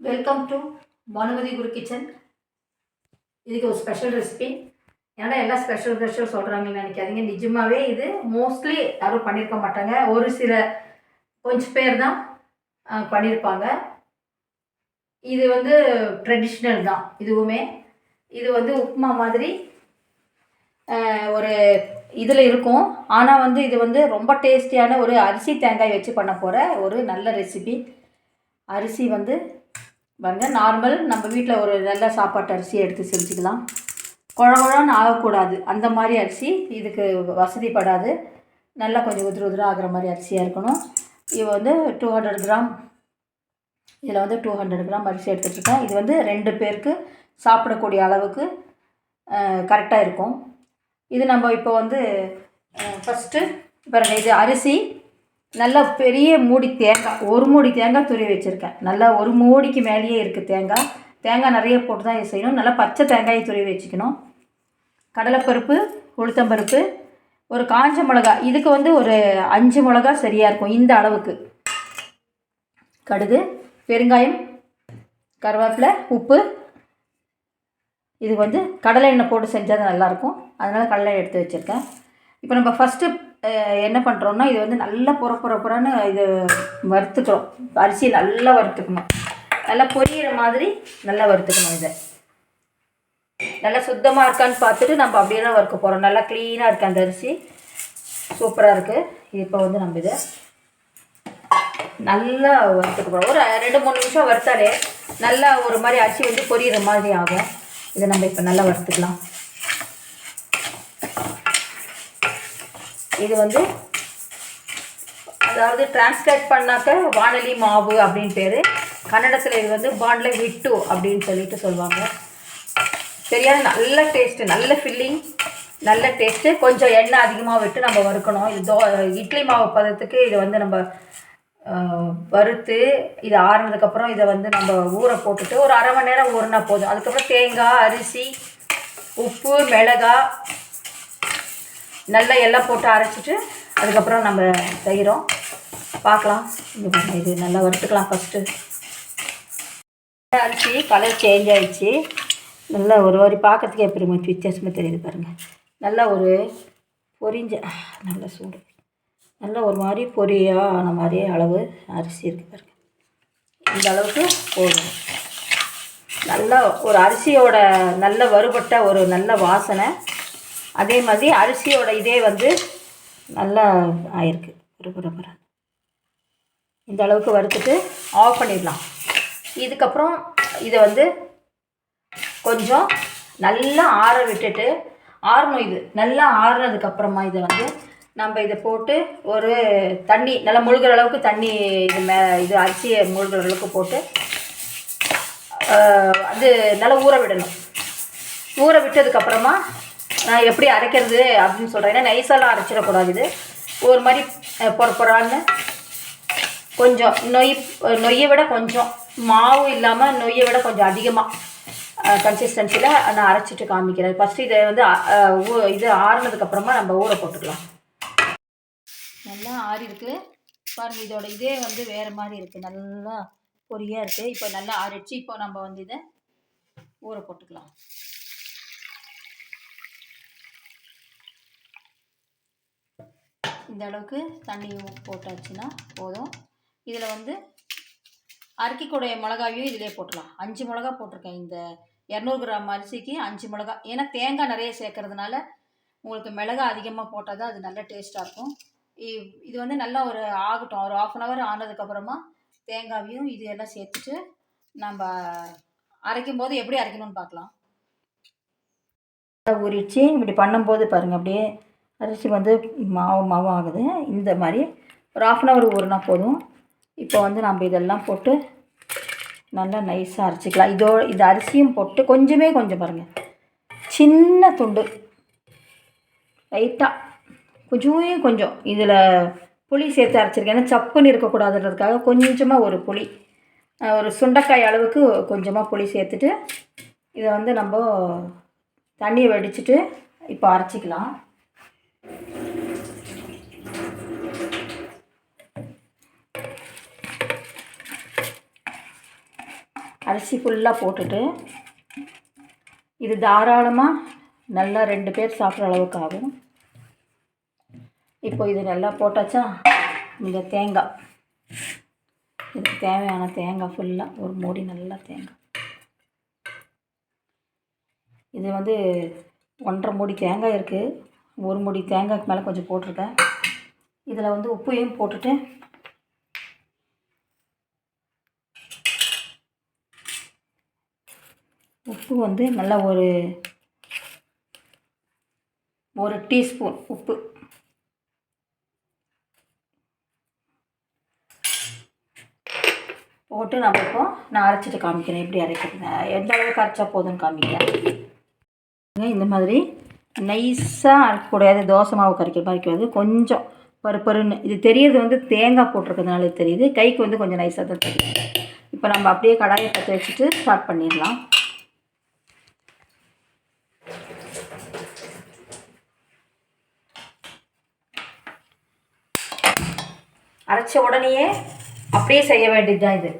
Welcome to Bhanumathi Guru kitchen இதுக்கு ஒரு special recipe ஏன்னா எல்லாம் ஸ்பெஷல் ஸ்பெஷல் சொல்கிறாங்கன்னு நினைக்காதீங்க. நிஜமாகவே இது மோஸ்ட்லி யாரும் பண்ணியிருக்க மாட்டாங்க. ஒரு சில கொஞ்சம் பேர் தான் பண்ணியிருப்பாங்க இது வந்து ட்ரெடிஷ்னல் தான் இதுவுமே. இது வந்து உப்புமா மாதிரி ஒரு இதில் இருக்கும். ஆனால் வந்து இது வந்து ரொம்ப டேஸ்டியான ஒரு அரிசி தேங்காய் வச்சு பண்ண போகிற ஒரு நல்ல ரெசிபி அரிசி வந்து பாருங்கள் நார்மல் நம்ம வீட்டில் ஒரு நல்ல சாப்பாட்டு அரிசியை எடுத்து செஞ்சுக்கலாம். குழகுழன்னு ஆகக்கூடாது. அந்த மாதிரி அரிசி இதுக்கு வசதிப்படாது. நல்லா கொஞ்சம் உதிர உதிர ஆகிற மாதிரி அரிசியாக இருக்கணும். இது வந்து டூ ஹண்ட்ரட் கிராம் இதில் வந்து டூ ஹண்ட்ரட் கிராம் அரிசி எடுத்துகிட்ருக்கேன் இது வந்து ரெண்டு பேருக்கு சாப்பிடக்கூடிய அளவுக்கு கரெக்டாக இருக்கும். இது நம்ம இப்போ வந்து ஃபஸ்ட்டு பாருங்கள் இது அரிசி நல்லா பெரிய மூடி தேங்காய் ஒரு மூடி தேங்காய் துருவி வச்சுருக்கேன். நல்லா ஒரு மூடிக்கு மேலேயே இருக்குது தேங்காய். தேங்காய் நிறைய போட்டு தான் இது செய்யணும். நல்லா பச்சை தேங்காயை துருவி வச்சுக்கணும். கடலைப்பருப்பு உளுத்தம்பருப்பு ஒரு காஞ்ச மிளகா இதுக்கு வந்து ஒரு அஞ்சு மிளகா சரியாக இருக்கும் இந்த அளவுக்கு. கடுகு பெருங்காயம் கருவேப்பிலை உப்பு. இது வந்து கடலை எண்ணெய் போட்டு செஞ்சால் நல்லாயிருக்கும் அதனால் கடலை எண்ணெய் எடுத்து வச்சுருக்கேன். இப்போ நம்ம ஃபஸ்ட்டு என்ன பண்ணுறோம்னா இது வந்து நல்லா புற புற புறன்னு இது வறுத்துக்கிறோம் அரிசியை நல்லா வறுத்துக்கணும். நல்லா பொரியிற மாதிரி நல்லா வறுத்துக்கணும் இதை. நல்லா சுத்தமாக இருக்கான்னு பார்த்துட்டு நம்ம அப்படியே தான் வறுக்க போகிறோம் நல்லா க்ளீனாக இருக்குது அந்த அரிசி. சூப்பராக இருக்குது இப்போ வந்து நம்ம இதை நல்லா வறுத்துக்க போகிறோம் ஒரு ரெண்டு மூணு நிமிஷம் வறுத்தாலே நல்லா ஒரு மாதிரி அரிசி வந்து பொரியிற மாதிரி ஆகும். இதை நம்ம இப்போ நல்லா வறுத்துக்கலாம். இது வந்து அதாவது டிரான்ஸ்லேட் பண்ணாக்க வானொலி மாவு அப்படின்னு பேர். கன்னடத்தில் இது வந்து பாண்டில் விட்டு அப்படின்னு சொல்லிட்டு சொல்லுவாங்க. சரியான நல்ல டேஸ்ட்டு நல்ல ஃபில்லிங் நல்ல டேஸ்ட்டு கொஞ்சம் எண்ணெய் அதிகமாக விட்டு நம்ம வறுக்கணும். இது தோ இட்லி மாவு பதத்துக்கு இதை வந்து நம்ம வறுத்து இது ஆறுனதுக்கப்புறம் இதை வந்து நம்ம ஊற போட்டுட்டு ஒரு அரை மணி நேரம் ஊறினா போதும். அதுக்கப்புறம் தேங்காய் அரிசி உப்பு மிளகாய் நல்லா எல்லாம் போட்டு அரைச்சிட்டு அதுக்கப்புறம் நம்ம செய்கிறோம். பார்க்கலாம். இது நல்லா வறுத்துக்கலாம் ஃபஸ்ட்டு அரிசி கலர் சேஞ்ச் ஆகிடுச்சு நல்லா ஒரு வாரி பார்க்கறதுக்கே எப்படி மாதிரி வித்தியாசமாக தெரியுது பாருங்கள் நல்லா ஒரு பொரிஞ்ச நல்ல சூடு. நல்லா ஒரு மாதிரி பொரியான மாதிரியே அளவு அரிசி இருக்குது பாருங்க. இந்த அளவுக்கு போதும். நல்லா ஒரு அரிசியோட நல்ல வறுபட்ட ஒரு நல்ல வாசனை அதே மாதிரி அரிசியோட இதே வந்து நல்லா ஆயிருக்கு. புறப்புறப்புற இந்த அளவுக்கு வறுத்துட்டு ஆஃப் பண்ணிடலாம். இதுக்கப்புறம் இதை வந்து கொஞ்சம் நல்லா ஆற விட்டுட்டு ஆறணும் இது நல்லா ஆறுனதுக்கப்புறமா இதை வந்து நம்ம இதை போட்டு ஒரு தண்ணி நல்லா முழுகிற அளவுக்கு தண்ணி இது மே இது அரிசியை முழுகிற அளவுக்கு போட்டு அது நல்லா ஊற விடணும். ஊற விட்டதுக்கப்புறமா நான் எப்படி அரைக்கிறது அப்படின்னு சொல்கிறேன் ஏன்னா நைஸெல்லாம் அரைச்சிடக்கூடாது இது. ஒரு மாதிரி பொற பொறான்னு. கொஞ்சம் நொய் நொய்யை விட கொஞ்சம் மாவு இல்லாமல் நொய்யை விட கொஞ்சம் அதிகமாக கன்சிஸ்டன்சியில் நான் அரைச்சிட்டு காமிக்கிறேன். ஃபஸ்ட்டு இதை வந்து ஊ- இது ஆறுனதுக்கப்புறமா நம்ம ஊற போட்டுக்கலாம். நல்லா ஆறி இருக்குது பாருங்கள் இதோட இதே வந்து வேறு மாதிரி இருக்குது நல்லா பொரியாக இருக்குது இப்போ நல்லா ஆறிடுச்சு. இப்போ நம்ம வந்து இதை ஊற போட்டுக்கலாம். இந்த அளவுக்கு தண்ணி போட்டாச்சுன்னா போதும். இதில் வந்து அரைக்கக்கூடிய மிளகாயும் இதிலே போட்டுடலாம் அஞ்சு மிளகா போட்டிருக்கேன். இந்த இரநூறு கிராம் அரிசிக்கு அஞ்சு மிளகா. ஏன்னா தேங்காய் நிறைய சேர்க்கறதுனால உங்களுக்கு மிளகா அதிகமாக போட்டால் தான் அது நல்ல டேஸ்ட்டாக இருக்கும். இ- இது வந்து நல்லா ஒரு ஆகட்டும். ஒரு ஆஃப் அன் ஹவர் ஆனதுக்கப்புறமா தேங்காயும் இது எல்லாம் சேர்த்துட்டு நம்ம அரைக்கும் போது எப்படி அரைக்கணும்னு பார்க்கலாம். ஊறிடுச்சு. இப்படி பண்ணும்போது பாருங்கள் அப்படியே அரிசி வந்து மாவு மாவு ஆகுது. இந்த மாதிரி ஒரு ஆஃப் அன் ஹவர் ஊறினா போதும். இப்போ வந்து நம்ம இதெல்லாம் போட்டு நல்லா நைஸாக அரைச்சிக்கலாம். இதோ இது அரிசியும் போட்டு கொஞ்சமே கொஞ்சம் பாருங்கள் சின்ன துண்டு. லைட்டாக கொஞ்சமே கொஞ்சம். இதில் புளி சேர்த்து அரைச்சிருக்கேன். ஏன்னா சப்புன்னு இருக்கக்கூடாதுன்றதுக்காக கொஞ்சமாக ஒரு புளி. ஒரு சுண்டைக்காய் அளவுக்கு கொஞ்சமாக புளி சேர்த்துட்டு இதை வந்து நம்ம தண்ணியை வடிச்சிட்டு இப்போ அரைச்சிக்கலாம். அரிசி ஃபுல்லாக போட்டுட்டு இது தாராளமாக நல்லா ரெண்டு பேர் சாப்பிட்ற அளவுக்கு ஆகும் இப்போ இது நல்லா போட்டாச்சா? இந்த தேங்காய். இதுக்கு தேவையான தேங்காய் ஃபுல்லாக ஒரு மூடி நல்லா தேங்காய். இது வந்து ஒன்றரை மூடி தேங்காய் இருக்குது ஒரு முடி தேங்காய்க்கு மேலே கொஞ்சம் போட்டிருக்கேன். இதில் வந்து உப்பையும் போட்டுட்டு உப்பு வந்து நல்லா ஒரு ஒரு டீஸ்பூன் உப்பு. போட்டு நம்ம இப்போ நான் அரைச்சிட்டு காமிக்கிறேன். எப்படி அரைக்கிறது? எந்த அளவுக்கு அரைச்சா போதும்னு காமிக்கிறேன் இந்த மாதிரி நைஸாக அரைக்கக்கூடாது தோசை மாவு கரைக்கிற மாதிரி வைக்கிறது கொஞ்சம் பருப்பருன்னு இது தெரியறது வந்து தேங்காய் போட்டிருக்கிறதுனால தெரியுது. கைக்கு வந்து கொஞ்சம் நைஸாக தான் தெரியும். இப்போ நம்ம அப்படியே கடாயை பற்ற வச்சுட்டு ஸ்டார்ட் பண்ணிடலாம். அரைச்ச உடனேயே அப்படியே செய்ய வேண்டியது தான் இது.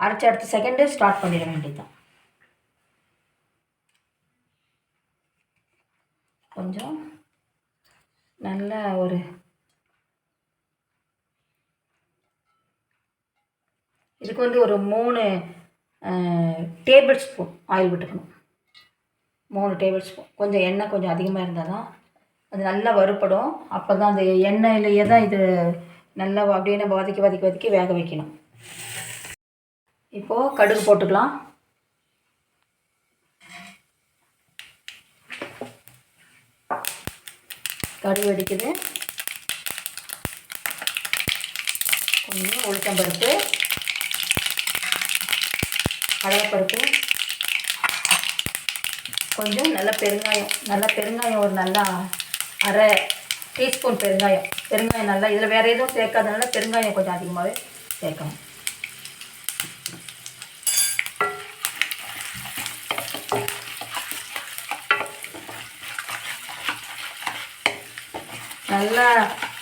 அரைச்ச அடுத்த செகண்டு ஸ்டார்ட் பண்ணிட வேண்டியது தான் கொஞ்சம் நல்ல ஒரு இதுக்கு வந்து ஒரு மூணு டேபிள் ஸ்பூன் ஆயில் விட்டுக்கணும். மூணு டேபிள் ஸ்பூன் கொஞ்சம் எண்ணெய் கொஞ்சம் அதிகமாக இருந்தால் தான் அது நல்லா வறுப்படும் அப்போ தான் அந்த எண்ணெயிலேயே தான் இது நல்லா அப்படியே நம்ம வதக்கி வதக்கி வதக்கி வேக வைக்கணும். இப்போது கடுகு போட்டுக்கலாம். கடுகு வெடிக்குது. கொஞ்சம் உளுத்தம்பருப்பு கடலைப்பருப்பு கொஞ்சம் நல்ல பெருங்காயம் நல்ல பெருங்காயம் ஒரு நல்லா அரை டீஸ்பூன் பெருங்காயம். பெருங்காயம் நல்லா இதில் வேறு எதுவும் சேர்க்காதனால பெருங்காயம் கொஞ்சம் அதிகமாகவே சேர்க்கணும். நல்லா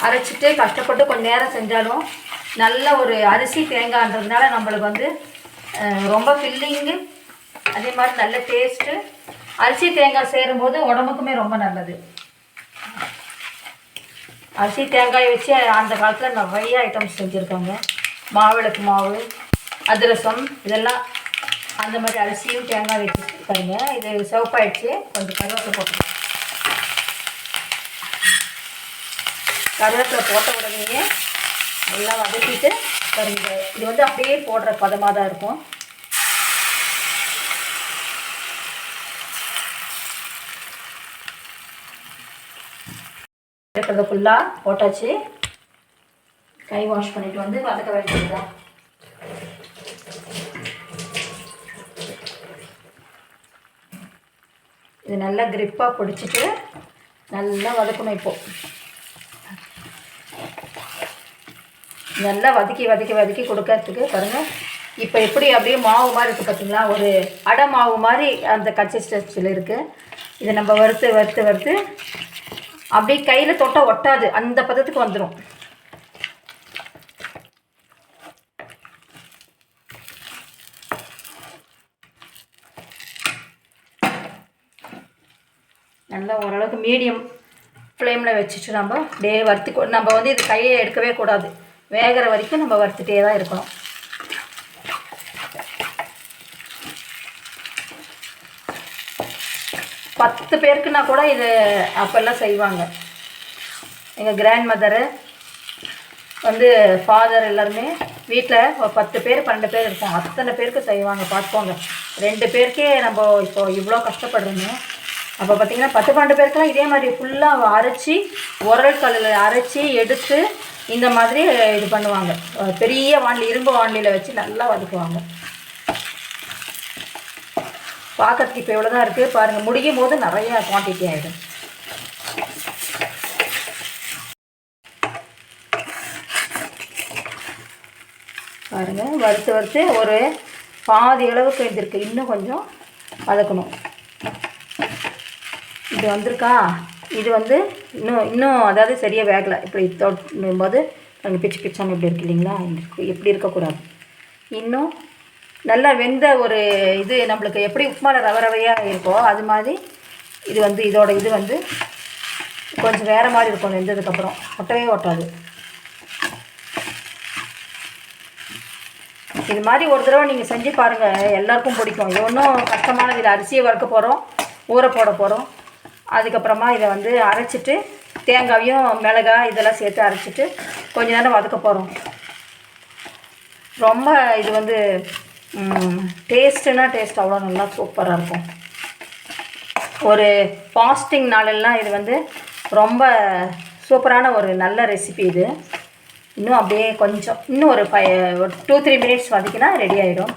அரைச்சிட்டு கஷ்டப்பட்டு கொஞ்சம் நேரம் செஞ்சாலும் நல்ல ஒரு அரிசி தேங்காய்ன்றதுனால நம்மளுக்கு வந்து ரொம்ப ஃபில்லிங்கு அதே மாதிரி நல்ல டேஸ்ட்டு அரிசி தேங்காய் சேரும்போது உடம்புக்குமே ரொம்ப நல்லது. அரிசி தேங்காய் வச்சு அந்த காலத்தில் நிறைய ஐட்டம்ஸ் செஞ்சுருக்காங்க. மாவிளக்கு மாவு அதிரசம் இதெல்லாம் அந்த மாதிரி அரிசியும் தேங்காய் வச்சு இருக்காங்க இது சிவப்பாயிடுச்சு. கொஞ்சம் கருவேப்பிலை போட்டுருக்கோம் கருவேப்பிலை போட்ட உடனேயே நல்லா வதக்கிட்டு வருங்க இது வந்து அப்படியே போடுற பதமாக தான் இருக்கும். இருக்கிறத ஃபுல்லாக போட்டாச்சு. கை வாஷ் பண்ணிட்டு வந்து வதக்க வேண்டியது இது நல்லா கிரிப்பாக பிடிச்சிட்டு நல்லா வதக்கணும் இப்போது நல்லா வதக்கி வதக்கி வதக்கி கொடுக்கறதுக்கு பாருங்கள் இப்போ எப்படி அப்படியே மாவு மாதிரி இருக்குது பார்த்திங்களா ஒரு அடை மாவு மாதிரி அந்த கன்சிஸ்டன்சியில் இருக்குது இதை நம்ம வறுத்து வறுத்து வறுத்து அப்படியே கையில் தொட்டால் ஒட்டாது. அந்த பதத்துக்கு வந்துடும் நல்லா ஓரளவுக்கு மீடியம் ஃப்ளேமில் வச்சுட்டு நம்ம அப்படியே வறுத்து நம்ம வந்து இது கையை எடுக்கவே கூடாது. வேகிற வரைக்கும் நம்ம வறுத்துட்டே தான் இருக்கணும். பத்து பேருக்குன்னா கூட இது அப்போல்லாம் செய்வாங்க. எங்கள் கிராண்ட் மதரு வந்து ஃபாதர் எல்லாருமே வீட்டில் ஒரு பத்து பேர் பன்னெண்டு பேர் இருப்போம் அத்தனை பேருக்கு செய்வாங்க. பார்த்துக்கோங்க ரெண்டு பேருக்கே நம்ம இப்போ இவ்வளோ கஷ்டப்படுறோமே அப்போ பார்த்தீங்கன்னா பத்து பன்னெண்டு பேருக்குலாம் இதே மாதிரி ஃபுல்லாக அரைச்சி உரல் கல்லில் அரைச்சி எடுத்து இந்த மாதிரி இது பண்ணுவாங்க. பெரிய வாண்டி இரும்பு வாண்டியில் வச்சு நல்லா வதக்குவாங்க. பார்க்கறதுக்கு இப்போ இவ்வளோ தான் இருக்குது பாருங்கள் முடியும் போது நிறைய குவான்டிட்டி ஆகிடும் பாருங்கள் வறுத்து வறுத்து ஒரு பாதி அளவுக்கு இருந்திருக்கு இன்னும் கொஞ்சம் வதக்கணும். இது வந்திருக்கா? இது வந்து இன்னும் இன்னும் அதாவது சரியாக வேகலை. இப்படி தொட்டும் போது அங்கே பிச்சு பிச்சாமல் இப்படி இருக்கு இல்லைங்களா? இந்த- இப்படி இருக்கக்கூடாது. இன்னும் நல்லா வெந்த ஒரு இது நம்மளுக்கு எப்படி உப்புமாவில் ரவ ரவையாக இருக்கோ அது மாதிரி இது வந்து இதோட இது வந்து கொஞ்சம் வேறு மாதிரி இருக்கும். வெந்ததுக்கப்புறம் ஒட்டவே ஒட்டாது. இது மாதிரி ஒரு தடவை நீங்கள் செஞ்சு பாருங்கள் எல்லாருக்கும் பிடிக்கும். இது ஒன்றும் கஷ்டமானது இல்லை. அரிசியை வறுக்க போகிறோம் ஊற போட போகிறோம் அதுக்கப்புறமா இதை வந்து அரைச்சிட்டு தேங்காயும் மிளகாய் இதெல்லாம் சேர்த்து அரைச்சிட்டு கொஞ்ச நேரம் வதக்க போகிறோம் ரொம்ப இது வந்து டேஸ்ட்டுனா டேஸ்ட் அவ்வளோ நல்லா சூப்பராக இருக்கும். ஒரு ஃபாஸ்டிங் நாளெல்லாம் இது வந்து ரொம்ப சூப்பரான ஒரு நல்ல ரெசிபி இது. இன்னும் அப்படியே கொஞ்சம் இன்னும் ஒரு ஃபைவ் ஒரு டூ த்ரீ மினிட்ஸ் வதக்கினா ரெடி ஆகிடும்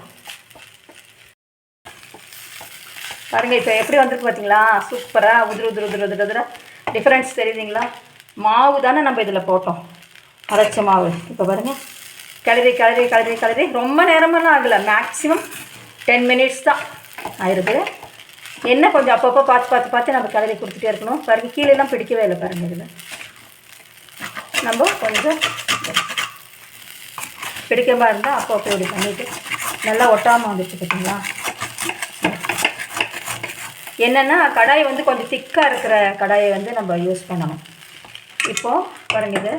பாருங்கள் இப்போ எப்படி வந்திருக்கு பார்த்தீங்களா சூப்பராக உதிர உதிர உதிர உதிர உதிர டிஃப்ரென்ஸ் தெரியுதுங்களா? மாவு தானே நம்ம இதில் போட்டோம். அரைச்ச மாவு. இப்போ பாருங்கள் கிளறி கிளறி கிளறி கிளறி. ரொம்ப நேரமெல்லாம் ஆகலை. மேக்ஸிமம் டென் மினிட்ஸ் தான் ஆயிருக்கு என்ன கொஞ்சம் அப்பப்போ பார்த்து பார்த்து பார்த்து நம்ம கிளறி கொடுத்துட்டே இருக்கணும். பாருங்கள் கீழெல்லாம் பிடிக்கவே இல்லை பாருங்கள் இதில். நம்ம கொஞ்சம் பிடிக்கமாக இருந்தால் அப்போ அப்போ இப்படி பண்ணிவிட்டு நல்லா ஒட்டாமல் வந்துச்சு பார்த்தீங்களா என்னென்னா கடாய் வந்து கொஞ்சம் திக்காக இருக்கிற கடாயை வந்து நம்ம யூஸ் பண்ணணும். இப்போது பாருங்க இது.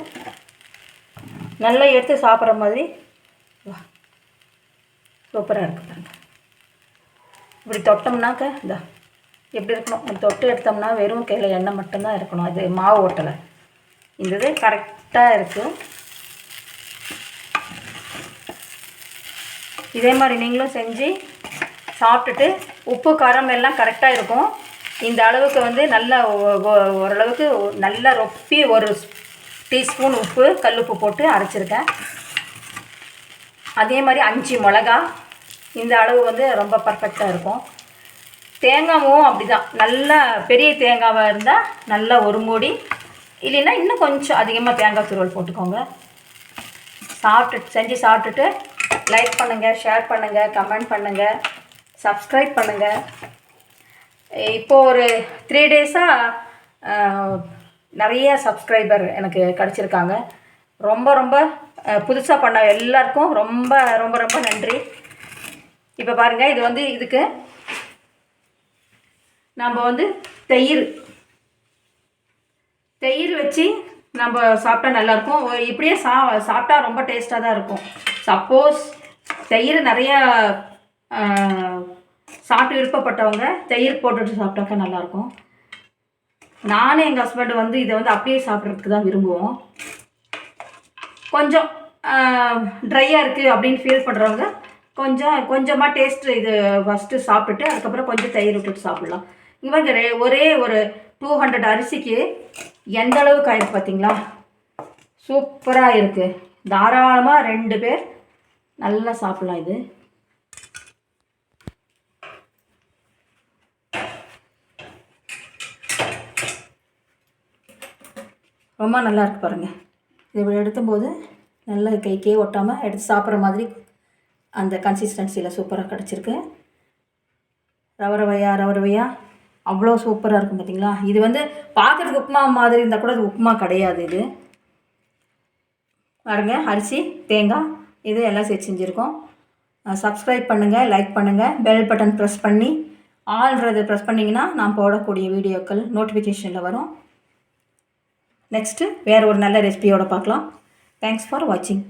நல்லா எடுத்து சாப்பிட்ற மாதிரி வா சூப்பராக இருக்குது பாருங்க. இப்படி தொட்டோம்னாக்க இந்த எப்படி இருக்கணும்? தொட்டு எடுத்தோம்னா வெறும் கையில் எண்ணெய் மட்டும்தான் இருக்கணும். அது மாவு ஓட்டலை. இந்த இது கரெக்டாக இருக்குது இதே மாதிரி நீங்களும் செஞ்சு சாப்பிட்டுட்டு உப்பு காரம் எல்லாம் கரெக்டாக இருக்கும். இந்த அளவுக்கு வந்து நல்லா ஓரளவுக்கு நல்லா ரொப்பி ஒரு டீஸ்பூன் உப்பு கல்லுப்பு போட்டு அரைச்சிருக்கேன். அதே மாதிரி அஞ்சு மிளகா இந்த அளவு வந்து ரொம்ப பர்ஃபெக்டாக இருக்கும். தேங்காவும் அப்படி தான் நல்லா பெரிய தேங்காவாக இருந்தால் நல்லா ஒரு மூடி இல்லைன்னா இன்னும் கொஞ்சம் அதிகமாக தேங்காய் துருவல் போட்டுக்கோங்க. சாப்பிட்டு செஞ்சு சாப்பிட்டுட்டு லைக் பண்ணுங்கள் ஷேர் பண்ணுங்கள் கமெண்ட் பண்ணுங்கள் சப்ஸ்கிரைப் பண்ணுங்கள் இப்போது ஒரு த்ரீ டேஸாக நிறைய சப்ஸ்கிரைபர் எனக்கு கிடச்சிருக்காங்க. ரொம்ப ரொம்ப புதுசாக பண்ண எல்லாருக்கும் ரொம்ப ரொம்ப ரொம்ப நன்றி. இப்போ பாருங்கள் இது வந்து இதுக்கு நம்ம வந்து தயிர். தயிர் வச்சு நம்ம சாப்பிட்டா நல்லாயிருக்கும் இப்படியே சா சாப்பிட்டா ரொம்ப டேஸ்ட்டாக தான் இருக்கும். சப்போஸ் தயிர் நிறையா சாப்பிட்டு விருப்பப்பட்டவங்க தயிர் போட்டுட்டு சாப்பிட்டாக்கா நல்லாயிருக்கும். நானும் எங்கள் ஹஸ்பண்டு வந்து இதை வந்து அப்படியே சாப்பிட்றதுக்கு தான் விரும்புவோம். கொஞ்சம் ட்ரையாக இருக்குது அப்படின்னு ஃபீல் பண்ணுறவங்க கொஞ்சம் கொஞ்சமாக டேஸ்ட்டு இது ஃபஸ்ட்டு சாப்பிட்டுட்டு அதுக்கப்புறம் கொஞ்சம் தயிர் விட்டுட்டு சாப்பிட்லாம். இவங்க ரே- ஒரே ஒரு டூ ஹண்ட்ரட் அரிசிக்கு எந்த அளவுக்கு ஆயிருக்கு பார்த்தீங்களா சூப்பராக இருக்குது தாராளமாக ரெண்டு பேர் நல்லா சாப்பிட்லாம் இது. ரொம்ப நல்லா இருக்கு பாருங்கள் இது இப்படி எடுக்கும்போது நல்லா கைக்கே ஒட்டாமல் எடுத்து சாப்பிட்ற மாதிரி அந்த கன்சிஸ்டன்சியில் சூப்பராக கிடச்சிருக்கு. ரவ ரவையா ரவ ரவையா அவ்வளோ சூப்பராக இருக்கும் பார்த்தீங்களா இது வந்து பார்க்குறதுக்கு உப்புமா மாதிரி இருந்தால் கூட அது உப்புமா கிடையாது இது. பாருங்க அரிசி தேங்காய் இது எல்லாம் சேர்த்து செஞ்சுருக்கோம். சப்ஸ்கிரைப் பண்ணுங்கள் லைக் பண்ணுங்கள் பெல் பட்டன் ப்ரெஸ் பண்ணி ஆல்ன்றதை ப்ரெஸ் பண்ணிங்கன்னா நான் போடக்கூடிய வீடியோக்கள் நோட்டிஃபிகேஷனில் வரும். நெக்ஸ்ட்டு வேறு ஒரு நல்ல ரெசிபியோடு பார்க்கலாம். தேங்க்ஸ் ஃபார் வாட்சிங்